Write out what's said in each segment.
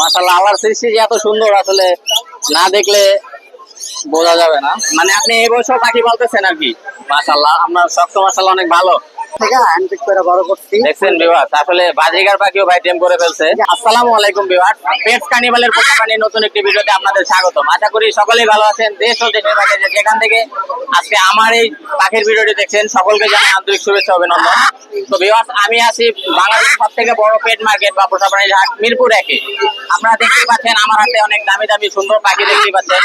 মাসাল্লাহ আল্লাহর সৃষ্টি যে এত সুন্দর, আসলে না দেখলে বোঝা যাবে না। মানে আপনি এই বছর পাখি বলতেছেন আর কি? মাসাল্লাহ আপনার শক্ত মাসাল্লাহ অনেক ভালো। থেকে হ্যান্ড পিক করে বড় করছি। দেখছেন বিভাগ আসলে বাজিগার পাখিও ভাই টেম করে ফেলছে। আসসালামু আলাইকুম বিভাগ পেটস কানিবালের পক্ষে নতুন একটি ভিডিওতে আপনাদের স্বাগতম। আশা করি সকলেই ভালো আছেন দেশ ও দেশের বাইরে যেখান থেকে আজকে আমার এই পাখির ভিডিওটি দেখছেন সকলকে জানাই আন্তরিক শুভেচ্ছা অভিনন্দন। তো বিভাগ আমি আছি বাংলাদেশের সব থেকে বড় পেট মার্কেট বা পোষাপ্রাণীর হাট মিরপুর একে। আপনারা দেখতে পাচ্ছেন আমার হাতে অনেক দামি দামি সুন্দর পাখি দেখতে পাচ্ছেন।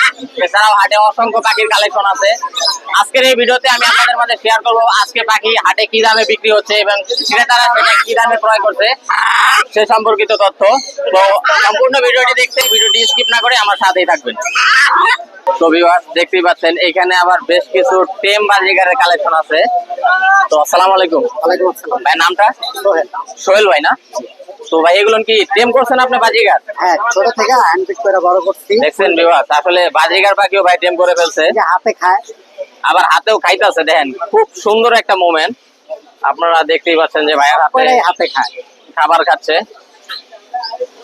এছাড়াও হাটে অসংখ্য পাখির কালেকশন আছে। আজকের এই ভিডিওতে আমি আপনাদের মাঝে শেয়ার করব আজকে পাখি হাটে কি দামে বিক্রি হচ্ছে এবং ক্রেতারা সেটা কি দামে ক্রয় করছে সে সম্পর্কিত তথ্য। তো সম্পূর্ণ ভিডিওটি দেখতে ভিডিওটি স্কিপ না করে আমার সাথেই থাকবেন। তো দেখতেই পাচ্ছেন এখানে আবার বেশ কিছু টেম বাজিগারের কালেকশন আছে। তো আসসালামু আলাইকুম। ওয়ালাইকুম আসসালাম। ভাই নামটা? সোহেল। সোহেল ভাই না? তো ভাই এগুলো কি টেম করছেন আপনি বাজিগার হ্যাঁ ছোট থেকে হ্যান্ড পিক করে বড় করছি। দেখছেন ভিউয়ার্স আসলে বাজিগার পাখিও ভাই টেম করে ফেলছে। হাতে খায়। আবার হাতেও খাইতেছে দেখেন। খুব সুন্দর একটা মোমেন্ট আপনারা দেখতেই পাচ্ছেন যে ভাইয়ের হাতে হাতে খায় খাবার খাচ্ছে।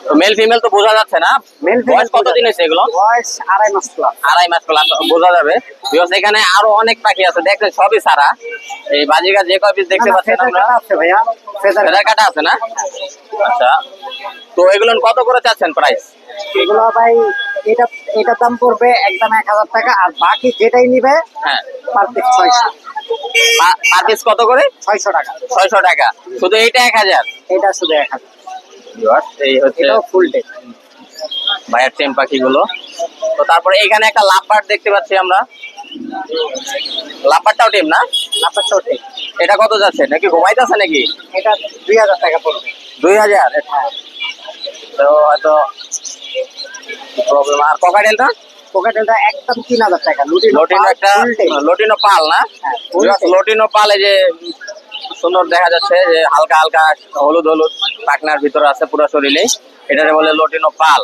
তো মেল ফিমেল তো বোঝা যাচ্ছে না? মেল বয়স কতদিন হয়েছে এগুলো? বয়স আড়াই মাস প্লাস আড়াই মাস প্লাস বোঝা যাবে। এখানে আরও অনেক পাখি আছে দেখছেন সবই সারা। এই বাজিকা যে কয় পিস দেখতে পাচ্ছেন আছে ভাইয়া। ফেদার কাটা। আছে না? আচ্ছা। তো এগুলো কত করে চাচ্ছেন প্রাইস এগুলো ভাই এটা এটার দাম পড়বে একদম এক হাজার টাকা আর বাকি যেটাই নিবে হ্যাঁ। পার পিস ছয়শো। পার পিস কত করে? ছয়শো টাকা। ছয়শো টাকা। শুধু এইটা এক হাজার? এটা শুধু এক হাজার। এই হচ্ছে ফুল ডে ভাইয়ের টেম পাখিগুলো। তো তারপরে এখানে একটা লাভবার্ড দেখতে পাচ্ছি আমরা। লাভবার্ডটাও টেম না? আপনার ছোটে এটা কত যাচ্ছে? নাকি ঘুমাইতেছে নাকি? এটা দুই হাজার টাকা পড়বে। দুই হাজার? তো হয়তো প্রবলেম আর ককাটেলটা পকেটেলটা একদম তিন হাজার টাকা। লুটি একটা লটিনো পাল না? full Just tape। লটিনো পালে যে সুন্দর দেখা যাচ্ছে যে হালকা হালকা হলুদ হলুদ পাকনার ভিতরে আছে পুরো শরীরে এটাকে বলে লটিনো পাল।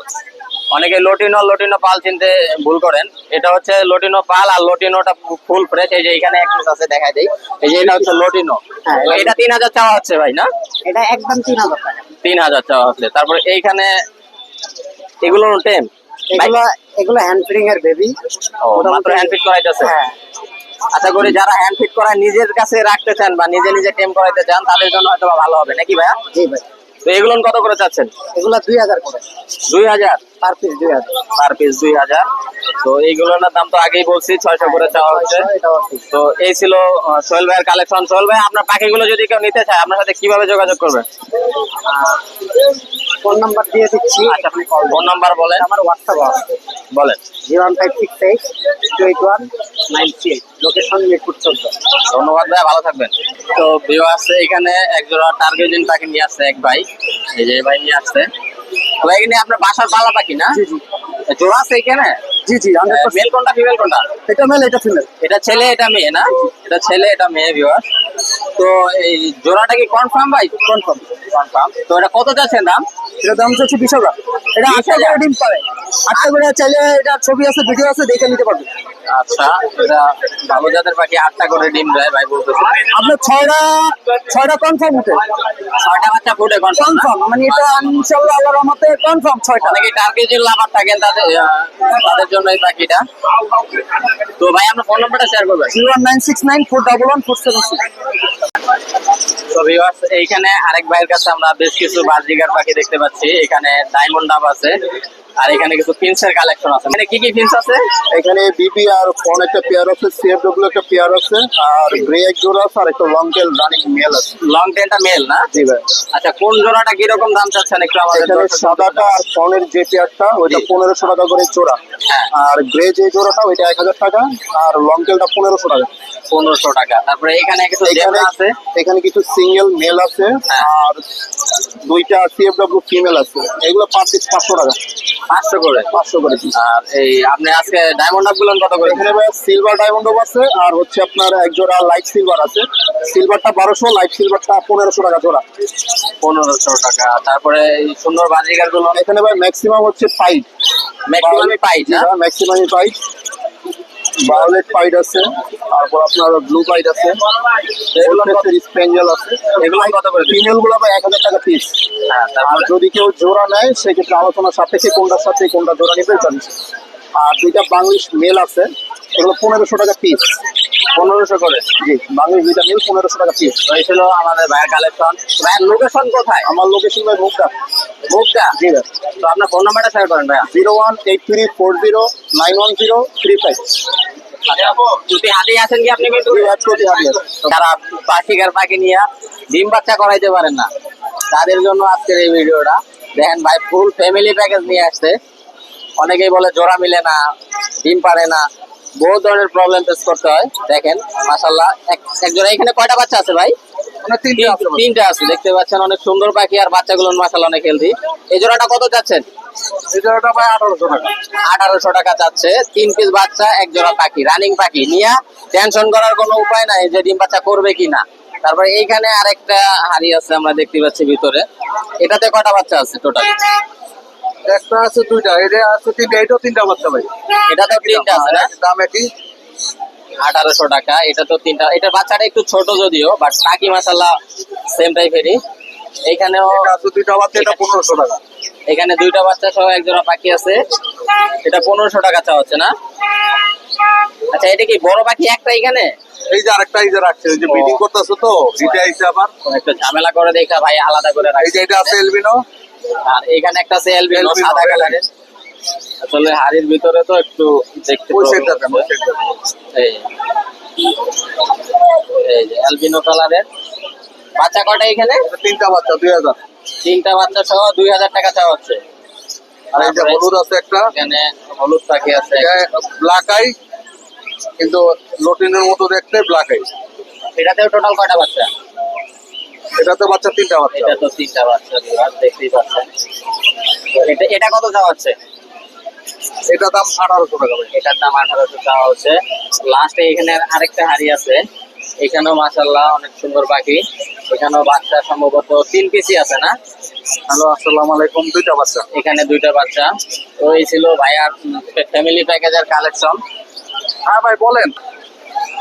অনেকে লটিনো লটিনো পাল চিনতে ভুল করেন। এটা হচ্ছে লটিনো পাল আর লটিনোটা ফুল ফ্রেশ এই যে এখানে এক আছে দেখা যায় এই যে এটা হচ্ছে লটিনো হ্যাঁ, এটা তিন হাজার চাওয়া হচ্ছে ভাই না? এটা একদম তিন হাজার টাকা। তিন হাজার চাওয়া হচ্ছে। তারপরে এইখানে এগুলো টেম এগুলো এগুলো হ্যান্ড ফ্রিং এর বেবি ও মাত্র হ্যান্ড ফিট করাইতেছে? হ্যাঁ। আশা করি যারা হ্যান্ড ফিট করা নিজের কাছে রাখতে চান বা নিজে নিজে টেম করাইতে চান তাদের জন্য হয়তো ভালো হবে নাকি ভাইয়া? জি ভাই। তো এগুলো কত করে চাচ্ছেন? এগুলো দুই হাজার করে। দুই হাজার? পার পিস দুই হাজার। পার পিস দুই হাজার। তো এইগুলোর দাম তো আগেই বলছি ছয়শো করে চাওয়া হচ্ছে। তো এই ছিল সোহেল ভাইয়ের কালেকশন সোহেল ভাই আপনার পাখিগুলো যদি কেউ নিতে চায় আপনার সাথে কীভাবে যোগাযোগ করবে ফোন নাম্বার দিয়ে দিচ্ছি। আচ্ছা আপনি ফোন নাম্বার বলেন। আমার হোয়াটসঅ্যাপ আছে। বলেন। Zero one five six eight two eight one nine three. Location Mirpur চোদ্দ। ধন্যবাদ ভাই ভালো থাকবেন। তো ভিউয়ার্স এখানে এক জোড়া টার্গেজিন পাখি নিয়ে আসছে এক ভাই। এই যে ভাই আসছে। তো এখানে আপনার বাসার পালা পাখি না? জি জি। জোড়া আছে এখানে? জি জি মেল কোনটা ফিমেল কোনটা? এটা মেল এটা ফিমেল এটা ছেলে এটা মেয়ে না? এটা ছেলে এটা মেয়ে ভিউয়ার তো এই জোড়াটা কি কনফার্ম ভাই? কনফার্ম কনফার্ম তো এটা কত যাচ্ছে দাম? এটা দাম হচ্ছে বিশ হাজার এটা আটটা করে ডিম পারে। আটটা করে চাইলে এটা ছবি আছে ভিডিও আছে দেখে নিতে পারবে। আচ্ছা এটা ভালো জাতের পাখি আটটা করে ডিম দেয় ভাই বলতেছে। আপনার ছয়টা ছয়টা কনফার্ম উঠে। ছয়টা বাচ্চা ফুটে কনফার্ম মানে এটা ইনশাল্লাহ আল্লাহর রহমতে কনফার্ম ছয়টা। অনেকে টার্গেটের লাভার থাকেন তাদের তাদের জন্য এই পাখিটা? তো ভাই আপনার ফোন নাম্বারটা শেয়ার করবেন। Zero nine six nine four double one four seven six তো ভিউয়ার্স এইখানে আরেক ভাইয়ের কাছে আমরা বেশ কিছু বাজরিগার পাখি দেখতে পাচ্ছি। এখানে ডায়মন্ড ডাব আছে। আর এখানে কিছু পিন্সের কালেকশন আছে। মানে কি কি পিন্স আছে? এখানে বিবি আর ফোন একটা পেয়ার আছে সিএফডব্লিউ একটা পেয়ার আছে আর গ্রে এক জোড়া আছে আর একটা লং টেল রানিং মেল আছে। লং টেনটা মেল না? জি ভাই। আচ্ছা কোন জোড়াটা কীরকম দাম চাচ্ছেন একটু আমাদের এখানে সাদাটা আর ফোনের যে পেয়ারটা ওইটা। পনেরোশো টাকা করে জোড়া। হ্যাঁ। আর গ্রে যে জোড়াটা ওইটা এক হাজার টাকা আর লং টেলটা পনেরোশো টাকা। পনেরোশো টাকা। তারপরে এখানে কিছু এখানে জেব্রা আছে? এখানে কিছু সিঙ্গেল মেল আছে হ্যাঁ। আর দুইটা সিএফডব্লিউ ফিমেল আছে। এগুলো পার পিস টাকা। পাঁচশো করে। পাঁচশো করে আর এই আপনি আজকে ডায়মন্ড ডাবগুলো কত করে? এখানে সিলভার ডায়মন্ড আছে আর হচ্ছে আপনার এক জোড়া লাইট সিলভার আছে। সিলভারটা বারোশো লাইট সিলভারটা পনেরোশো টাকা জোড়া। পনেরোশো টাকা। তারপরে এই সুন্দর বাজিকারগুলো এখানে ভাই ম্যাক্সিমাম হচ্ছে ফাইভ ম্যাক্সিমামই পাই না? ম্যাক্সিমামই ফাইভ ভায়োলেট পাইড আছে তারপর আপনার ব্লু পাইড আছে স্পেঞ্জেল আছে এগুলো? ফিমেলগুলো ভাই এক হাজার টাকা পিস হ্যাঁ আর যদি কেউ জোড়া নেয় সেক্ষেত্রে আলোচনা সাপেক্ষে কোনটার সাথে কোনটা জোড়া নিতে এটা। আর দুইটা বাংলিশ মেল আছে। এগুলো পনেরোশো টাকা পিস পনেরোশো করে। জি বাংলিশ দুইটা মেল পনেরোশো টাকা পিস এই ছিল আমাদের ভাইয়ের কালেকশন ভাইয়ের লোকেশন কোথায়? আমার লোকেশন ভাই মুখটা মুখটা জি ভাই। তো আপনার ফোন নাম্বারটা শেয়ার করেন ভাইয়া। Zero one eight three four zero nine one zero three five. যদি হাতে আছেন কি আপনি যারা পাখিকার পাখি নিয়ে ডিম বাচ্চা করাইতে পারেন না তাদের জন্য আজকের এই ভিডিওটা। দেখেন ভাই ফুল ফ্যামিলি প্যাকেজ নিয়ে আসছে। অনেকেই বলে জোড়া মিলে না ডিম পারে না। বহু ধরনের প্রবলেম ফেস করতে হয়। দেখেন মাসাল্লাহ এক জোড়া এখানে কয়টা বাচ্চা আছে ভাই? তিন- তিনটা আছে দেখতে পাচ্ছেন অনেক সুন্দর পাখি আর বাচ্চাগুলো মাসাল্লাহ অনেক হেলদি এই জোড়াটা কত যাচ্ছেন? আঠারোশো টাকা। যাচ্ছে। তিন পিস বাচ্চা এক জোড়া পাখি রানিং পাখি। নিয়ে টেনশন করার কোনো উপায় নাই যে ডিম বাচ্চা করবে কিনা। তারপরে এইখানে আরেকটা হাড়ি আছে আমরা দেখতে পাচ্ছি ভিতরে। এটাতে কটা বাচ্চা আছে টোটাল একটা আছে দুইটা এটা আছে তিনটা এটাও তিনটা বাচ্চা ভাই। এটাতে তিনটা আছে না? দাম একই। আঠারোশো টাকা এটা তো তিনটা এটা বাচ্চাটা একটু ছোট যদিও বাট মাসাল্লাহ সেম টাইপেরই এটা আছে দুইটা বাচ্চা এটা পনেরোশো টাকা। এখানে দুইটা বাচ্চা সহ এক জোড়া পাখি আছে। এটা পনেরোশো টাকা চাওয়া হচ্ছে না? আচ্ছা এটা কি বড় পাখি একটা এখানে? এই যে আরেকটা এই যে রাখছে এই যে মিটিং করতেছে তো এটা আইছে আবার। একটু ঝামেলা করে দেখা ভাই আলাদা করে এই যে এটা আছে এলবিনো আর এখানে একটা আছে এলবিনো সাদা। কালারের আসলে হাড়ির ভিতরে তো একটু দেখতে এই এই যে অ্যালবিনো কালারের বাচ্চা কটা এখানে? তিনটা বাচ্চা দুই হাজার। তিনটা বাচ্চা সহ দুই হাজার টাকা চাওয়া হচ্ছে। আর এই যে হলুদ আছে একটা। এখানে হলুদ পাখি আছে ব্ল্যাক আই কিন্তু লটিনের মতো দেখতে ব্ল্যাক আই এটাতেও টোটাল কয়টা বাচ্চা? এটাতে বাচ্চা তিনটা বাচ্চা। এটা তো তিনটা বাচ্চা বিভাগ দেখতেই পাচ্ছেন। এটা এটা কত হচ্ছে? এটা দাম আঠারোশো টাকা এটার দাম আঠারোশো চাওয়া হচ্ছে। লাস্টে এখানে আরেকটা হাড়ি আছে। এখানেও মাসাল্লাহ অনেক সুন্দর পাখি। এখানেও বাচ্চা সম্ভবত তিন পিসি আছে না? হ্যালো আসসালামু আলাইকুম। দুইটা বাচ্চা। এখানে দুইটা বাচ্চা। তো এই ছিল ভাইয়ার ফ্যামিলি প্যাকেজের কালেকশন হ্যাঁ ভাই বলেন।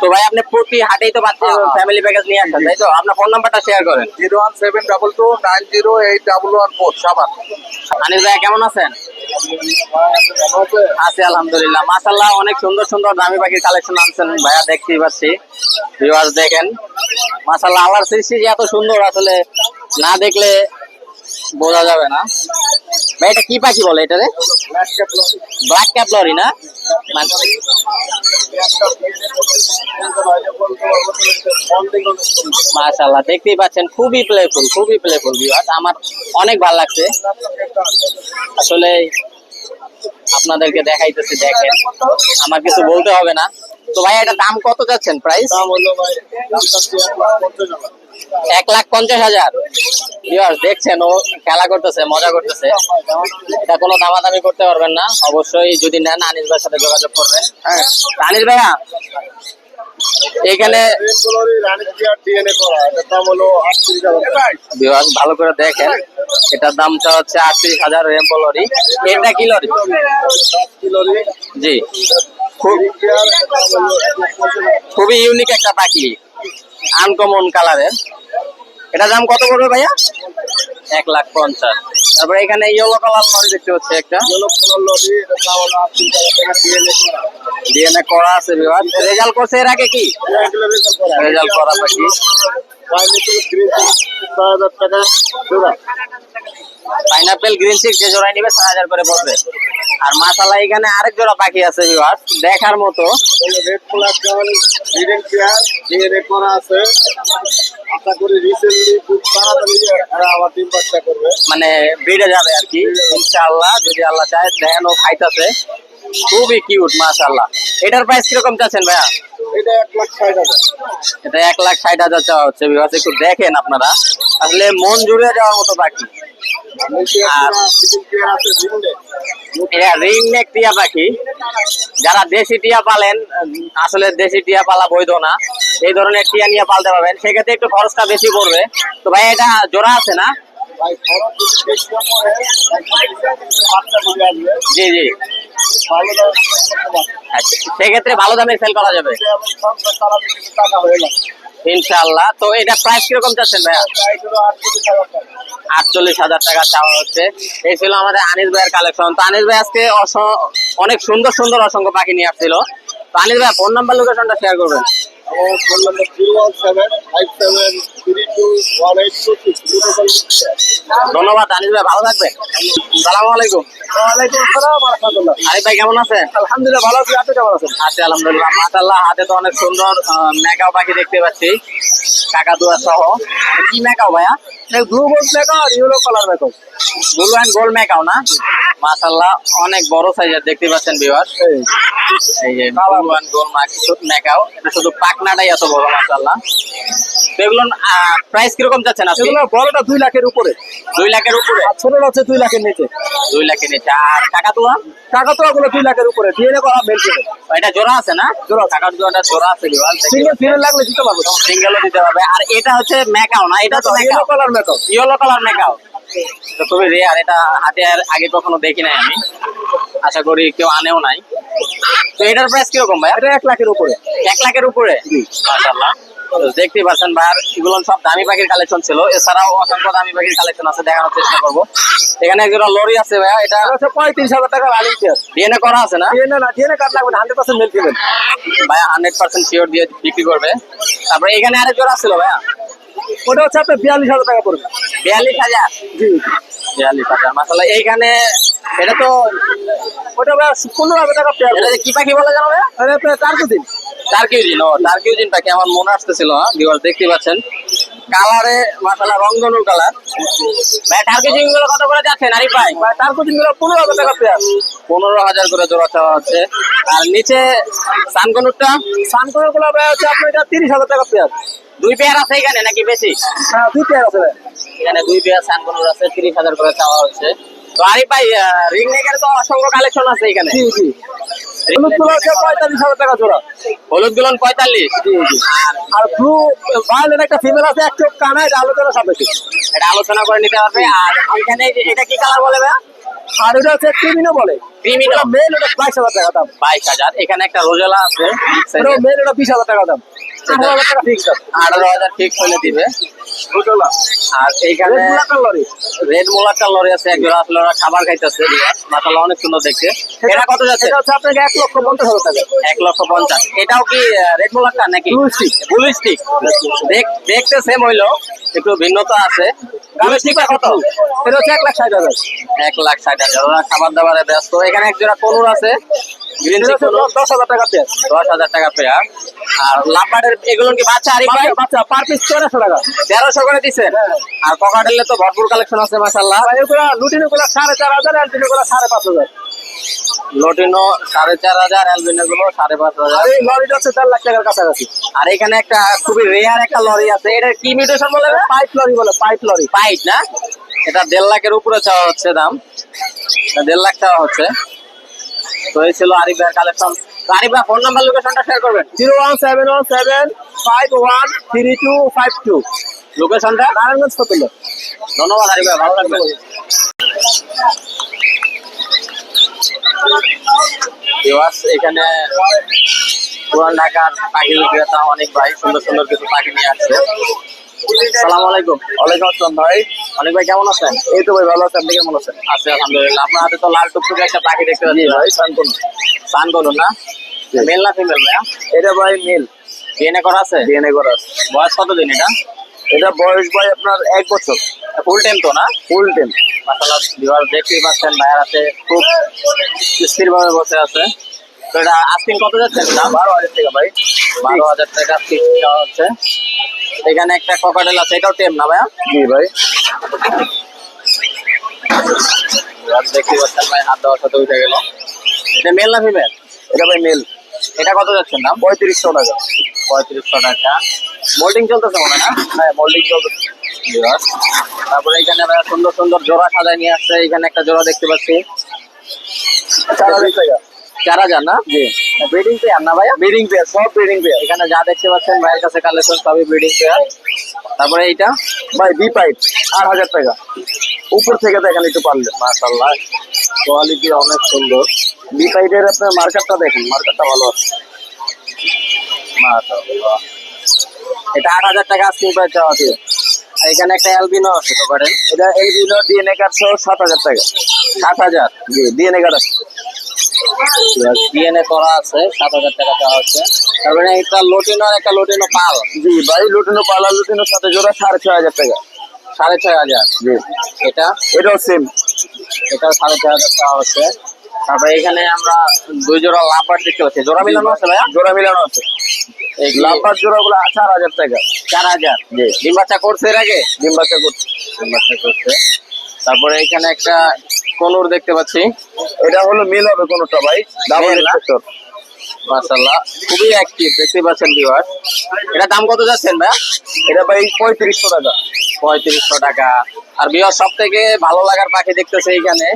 তো ভাই আপনি প্রতি হাটেই তো বাচ্চা। ফ্যামিলি প্যাকেজ নিয়ে আসেন তাই তো? আপনার ফোন নাম্বারটা শেয়ার করেন। Zero one seven double two nine zero eight double one four সাবান। আনিস ভাই কেমন আছেন? আছি আলহামদুলিল্লাহ। মাসাল্লাহ অনেক সুন্দর সুন্দর দামি পাখির কালেকশন আনছেন ভাইয়া দেখতেই পাচ্ছি। ভিউয়ার্স দেখেন। মাসাল্লাহ আল্লাহর সৃষ্টি এত সুন্দর আসলে না দেখলে বোঝা যাবে না। ভাই, এটা কি পাখি বলে এটা রে ব্ল্যাক ক্যাপ লরি না? মানে মাশাল্লাহ দেখতেই পাচ্ছেন, খুবই প্লেফুল খুবই প্লেফুল ভিউয়ার্স আমার অনেক ভালো লাগছে। আসলে আপনাদেরকে দেখাইতেছি, দেখেন। আমার কিছু বলতে হবে না। তো ভাই, এটা দাম কত যাচ্ছেন প্রাইস এক লাখ পঞ্চাশ হাজার। দেখছেন ও খেলা করতেছে মজা করতেছে। এটা কোনো দামাদামি করতে পারবেন না। অবশ্যই যদি নেন আনিস ভাইয়ের সাথে যোগাযোগ করবেন। হ্যাঁ। আনিস ভাইয়া এখানে ভালো করে দেখেন। এটার দামটা হচ্ছে আটত্রিশ হাজার রেম্পো লরি এটা কি লরি? জি। খুব খুবই ইউনিক একটা পাখি। আনকমন কালারের এটা দাম কত পড়বে ভাইয়া? এক লাখ পঞ্চাশ। তারপরে এখানে ইয়েলো কালার লরি দেখতে পাচ্ছি একটা। ডিএনএ করা। আছে রেজাল্ট করছে এর আগে কি? রেজাল্ট করা। পাখি পাইনাপেল গ্রিন চিক যে জোড়ায় নিবে, ছয় হাজার করে পড়বে। আর মাসালা এখানে আরেক জোড়া পাখি আছে বিভাগ দেখার মতো। মানে বেড়ে যাবে আর কি, ইনশাআল্লাহ। যদি আল্লাহ চায় দেখেন ও খাইতেছে। খুবই কিউট মাশাআল্লাহ। এটার প্রাইস কীরকম চাচ্ছেন, ভাইয়া? এটা এক লাখ ষাট হাজার। চাওয়া হচ্ছে বিভাগ একটু দেখেন আপনারা। আসলে মন জুড়ে যাওয়ার মতো পাখি। টিয়া পাখি। যারা দেশি টিয়া পালেন, আসলে দেশি টিয়া পালা বৈধ না। এই ধরনের টিয়া নিয়ে পালতে পারবেন। সেক্ষেত্রে একটু খরচটা বেশি পড়বে। তো ভাই, এটা জোড়া আছে না? জি জি। আচ্ছা সেক্ষেত্রে ভালো দামে সেল করা যাবে। ইনশাআল্লাহ। তো এটা প্রাইস কীরকম চাচ্ছেন ভাইয়া? আটচল্লিশ হাজার টাকা চাওয়া হচ্ছে। এই ছিল আমাদের আনিস ভাইয়ের কালেকশন তো আনিস ভাই আজকে অনেক সুন্দর সুন্দর অসংখ্য পাখি নিয়ে আসছিল। তো আনিস ভাই ফোন নাম্বার লোকেশনটা শেয়ার করবেন। আমার phone number one seven five seven three two one eight two six ধন্যবাদ আনিস ভাই ভালো থাকবেন। সালাম আলাইকুম। ভাই কেমন আছেন? আলহামদুলিল্লাহ ভালো আছি। আপনি কেমন আছেন? আছি আলহামদুলিল্লাহ। হাতে তো অনেক সুন্দর মেকাও পাখি দেখতে পাচ্ছি। কাকাতুয়া সহ। কি মেকাও ভাইয়া? Blue board macaw R yellow colour macaw blue and gold macaw না? মাশাআল্লাহ অনেক বড় সাইজের দেখতে পাচ্ছেন ভিউয়ার এই। যে ব্লু অ্যান্ড গোল্ড মেকাও এটা শুধু পাকনাটাই এত বড় এগুলো প্রাইস কীরকম আজকে? এগুলো বড়টা দুই লাখের উপরে। দুই লাখের উপরে? ছোটটা হচ্ছে দুই লাখের নিচে। দুই লাখের নিচে। আর কাকাতুয়া কাকাতোয়া গুলো দুই লাখের উপরে। মেল করে এটা জোড়া আছে না? জোড়া। কাকাতুয়াটা জোড়া আছে সিঙ্গেল ফিরে লাগলে দিতে পারব। সিঙ্গেলও দিতে পারবে। আর এটা হচ্ছে ম্যাকাও না এটা তো yellow colour macaw. Yellow colour macaw. এটা খুবই রেয়ার এটা হাতে আর আগে কখনো দেখি নাই আমি। আশা করি কেউ আনেও নাই। তো এটার প্রাইস কীরকম ভাই এটা এক লাখের উপরে। এক লাখের উপরে? মাশাআল্লাহ। তো দেখতে পাচ্ছেন ভাইয়ার এগুলো সব দামি পাখির কালেকশন ছিল। এছাড়াও অসংখ্য দামি পাখির কালেকশন আছে দেখানোর চেষ্টা করব। এখানে একজোড়া লরি আছে ভাইয়া এটা পঁয়ত্রিশ হাজার টাকা রানিং চেয়ার ডিএনএ করা আছে না? ডিএনএ না ডিএনএ কার্ড লাগবে হান্ড্রেড পার্সেন্ট মেল ফিমেল ভাইয়া হান্ড্রেড পার্সেন্ট শিওর দিয়ে বিক্রি করবে। তারপরে এখানে আরেক জোড়া ছিল ভাইয়া ওটা হচ্ছে আপনার বিয়াল্লিশ হাজার টাকা পড়বে। বিয়াল্লিশ হাজার? জি। বিয়াল্লিশ হাজার। মাসাল্লাহ এইখানে এটা তো ওটা ভাই পনেরো হাজার টাকা পেয়ার এটা কি পাখি বলে জানো চার দিন টার্কিউজিন ও টার্কিউজিন পাখি আমার মনে আসতেছিল হ্যাঁ দেখতে পাচ্ছেন। কালারে মাসাল্লাহ রংধনু কালার। ভাই টার্কিউজিনগুলো কত করে যাচ্ছে নারী ভাই ভাই দিনগুলো পনেরো হাজার টাকা পেয়ার পনেরো হাজার করে জোড়া চাওয়া হচ্ছে। আর নিচে সানকনুরটা? সানকোনো গুলো ভাই হচ্ছে আপনার এটা তিরিশ হাজার টাকা পেয়ার দুই পেয়ার আছে এখানে নাকি বেশি? হ্যাঁ দুই পেয়ার আছে এখানে দুই পেয়ার সানকনুর আছে তিরিশ হাজার করে চাওয়া হচ্ছে। তো আরিফ ভাই রিং নেকের তো অসংখ্য কালেকশন আছে এখানে। জি জি। হলুদগুলো পঁয়তাল্লিশ হাজার টাকা জোড়া। হলুদ গুলন পঁয়তাল্লিশ। জি জি। আর ব্লু ভায়োলেট একটা ফিমেল আছে এক চোখ কানা এটা আলোচনা সাপেক্ষে। এটা আলোচনা করে নিতে পারবে আর এখানে এটা কি কালার বলে ভাইয়া? আর এটা হচ্ছে ক্রিমিনো বলে। ক্রিমিনো। মেল ওটা বাইশ হাজার টাকা দাম। বাইশ হাজার। এখানে একটা রোজেলা আছে। মেল ওটা বিশ হাজার টাকা দাম। আঠারো হাজার টাকা ফিক্স আঠারো হাজার ফিক্স হলে দিবে। আর এইখানে রেড লরি আছে এক জোড়া আসলে ওরা খাবার খাইতেছে মাসাল্লাহ অনেক সুন্দর দেখতে। এটা কত যাচ্ছে? এটা হচ্ছে আপনাকে এক লক্ষ পঞ্চাশ হাজার টাকা। এক লক্ষ পঞ্চাশ। এটাও কি রেড নাকি। ব্লু স্টিক দেখতে সেম হইল একটু ভিন্নতা আছে। ব্লু স্টিকটা কত? এটা হচ্ছে এক লাখ ষাট হাজার। এক লাখ ষাট হাজার। ওরা খাবার দাবারে ব্যস্ত। এখানে এক জোড়া আছে। গ্রিন দশ হাজার টাকা পেয়ার দশ হাজার টাকা পেয়ার আর লাভবার্ডের এগুলো কি বাচ্চা বাচ্চা পার পিস তেরোশো টাকা। তেরোশো করে দিচ্ছেন আর ককাটেলে তো ভরপুর কালেকশন আছে মাসাল্লাহ এগুলো লুটিনো গুলো সাড়ে চার হাজারগুলো সাড়ে পাঁচ হাজার। লটিনো সাড়ে চার হাজার অ্যালবিনো গুলো সাড়ে পাঁচ হাজার। এই লরিটা হচ্ছে চার লাখ টাকার কাছাকাছি। আর এখানে একটা খুবই রেয়ার একটা লরি আছে। এটা কি মিউটেশন বলে পাইপ লরি বলে পাইপ লরি। পাইট না? এটা দেড় লাখের উপরে চাওয়া হচ্ছে দাম। দেড় লাখ চাওয়া হচ্ছে। তো এই ছিল আরিফ ভাইয়ের কালেকশন আরিফ ভাই ফোন নাম্বার লোকেশনটা শেয়ার করবেন? Zero one seven one seven five one three two five two. লোকেশনটা? নারায়ণগঞ্জ ফতুল্লা ধন্যবাদ আরিফ ভাই ভালো থাকবেন। এখানে পুরান ঢাকার পাখি বিক্রেতা অনেক ভাই সুন্দর সুন্দর কিছু পাখি নিয়ে আসছে। সালাম আলাইকুম। ওয়ালাইকুম আসসালাম ভাই। অনেক ভাই কেমন আছেন? এই তো ভাই ভালো আছে আপনি কেমন আছেন? আছে আলহামদুলিল্লাহ। আপনার হাতে তো লাল টুকটুকে একটা পাখি দেখতে পাচ্ছি। ভাই শান্তনু। সান করুন না মেল না ফিমেল ভাইয়া? এটা ভাই মেল ডিএনএ করা আছে? ডিএনএ করা আছে। বয়স কত দিন এটা? এটা বয়স ভাই আপনার এক বছর। ফুল টাইম তো না? ফুল টেন মাসাল্লাহ বিবার দেখতেই পাচ্ছেন ভাইয়ার হাতে খুব স্থির ভাবে বসে আছে। তো এটা আজকিন কত যাচ্ছে? না বারো হাজার টাকা ভাই। বারো হাজার টাকা ফিক্স দেওয়া হচ্ছে। এখানে একটা ককাটেল আছে এটাও টেম না ভাইয়া? জি ভাই। দেখতেই পাচ্ছেন ভাই হাত দেওয়ার সাথে উঠে গেল। এটা মেল না ফিমেল এটা ভাই মেল এটা কত যাচ্ছে না পঁয়ত্রিশশো টাকা। পঁয়ত্রিশশো টাকা। মোল্ডিং চলতেছে মনে না? হ্যাঁ চলবে বিরাট। তারপরে এখানে ভাইয়া সুন্দর সুন্দর জোড়া সাজায় নিয়ে আসছে। এখানে একটা জোড়া দেখতে পাচ্ছি। চার হাজার না? জি। ব্রিডিং পেয়ার না ভাইয়া? ব্রিডিং পেয়ার সব ব্রিডিং পেয়ার এখানে যা দেখতে পাচ্ছেন ভাইয়ের কাছে কালেকশন সবই ব্রিডিং পেয়ার তারপরে এইটা? ভাই বি পাইপ আট হাজার টাকা। উপর থেকে দেখেন একটু পারলে মাশাল্লাহ কোয়ালিটি অনেক সুন্দর। বি সাইডের আপনার মার্কেটটা দেখেন মার্কেটটা ভালো আছে। এটা আট হাজার টাকা আস্কিং প্রাইস চাওয়া আছে। আর এখানে একটা অ্যালবিনো আছে কোকাটেল এটা এলবিনো ডিএনএ কার্ড সহ সাত হাজার টাকা। সাত হাজার জি ডিএনএ কার্ড আছে। ডিএনএ করা আছে সাত হাজার টাকা চাওয়া হচ্ছে। তারপরে একটা লোটিনো আর একটা লোটিনো পাল। জি ভাই লুটিনো পালা লুটিনোর সাথে জোড়া সাড়ে ছয় হাজার টাকা। সাড়ে ছয় হাজার জি। এটা? এটাও সেম এটাও সাড়ে ছয় হাজার টাকা হচ্ছে। তারপরে এখানে আমরা দুই জোড়া লাভবার দেখতে পাচ্ছি। জোড়া মিলানো আছে ভাইয়া? জোড়া মিলানো আছে। এই লাভবার জোড়া গুলো চার হাজার টাকা। চার হাজার? জি। ডিম বাচ্চা করছে এর আগে? ডিম বাচ্চা করছে। ডিম বাচ্চা করছে। তারপরে এখানে একটা কনুর দেখতে পাচ্ছি। এটা হলো মিল হবে কোনোটা ভাই ডাবল মাশাআল্লাহ খুবই অ্যাক্টিভ দেখতে পাচ্ছেন ভিউয়ার এটা দাম কত যাচ্ছেন ভাইয়া এটা ভাই পঁয়ত্রিশশো টাকা। পঁয়ত্রিশশো টাকা। আর বিয়ার সব থেকে ভালো লাগার পাখি দেখতেছে এইখানে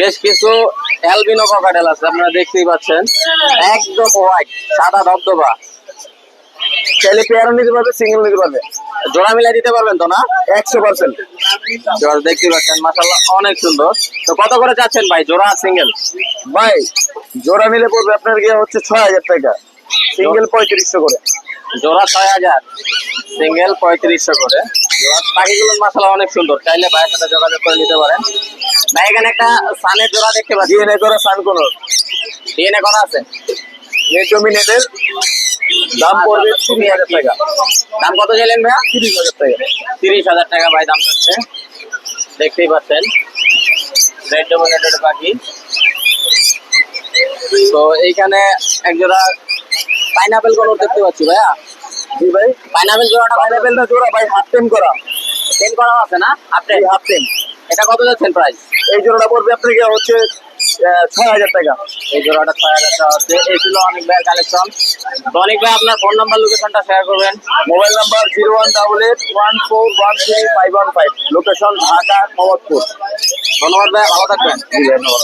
বেশ কিছু অ্যালবিনো ককাটেল আছে আপনারা দেখতেই পাচ্ছেন। একদম হোয়াইট সাদা ধবধবা। চাইলে পেয়ারও নিতে পারবে সিঙ্গেল নিতে পারবে। জোড়া মিলাই দিতে পারবেন তো না? একশো পার্সেন্ট জোড়া দেখতে পাচ্ছেন মাসাল্লাহ অনেক সুন্দর। তো কত করে চাচ্ছেন ভাই জোড়া সিঙ্গেল ভাই জোড়া মিলে পড়বে আপনার গিয়ে হচ্ছে ছয় হাজার টাকা। সিঙ্গেল পঁয়ত্রিশশো করে। জোড়া ছয় হাজার। সিঙ্গেল পঁয়ত্রিশশো করে। পাখিগুলোর মাসাল্লাহ অনেক সুন্দর। চাইলে ভাইয়ের সাথে যোগাযোগ করে নিতে পারেন। ভাই এখানে একটা সানের জোড়া দেখতে পাচ্ছি। ডিএনএ করা সানকোনর ডিএনএ করা আছে। নেট ডোমিনেটের দাম পড়বে তিরিশ হাজার টাকা। দাম কত চাইলেন ভাইয়া? তিরিশ হাজার টাকা। তিরিশ হাজার টাকা ভাই দাম চাচ্ছে। দেখতেই পাচ্ছেন। রেড ডোমিনেটেড পাখি। তো এইখানে একজোড়া পাইনাপেল কোন দেখতে পাচ্ছি ভাইয়া। জি ভাই। পাইনাপেল জোড়াটা পাইনাপেলটা জোড়া ভাই হাফ টেম করা। টেন করা আছে না? আপনি হাফ টেম এটা কত যাচ্ছেন প্রাইস এই জোড়াটা পড়বে আপনার গিয়ে হচ্ছে ছয় হাজার টাকা। এই জোড়াটা ছয় হাজার টাকা হচ্ছে এই ছিল অনেক ভাইয়ের কালেকশন তো অনেক ভাই আপনার ফোন নাম্বার লোকেশনটা শেয়ার করবেন। Mobile number zero one double eight one four one three five one five. Location Dhaka Mohammadpur ধন্যবাদ ভাই ভালো থাকবেন। ধন্যবাদ।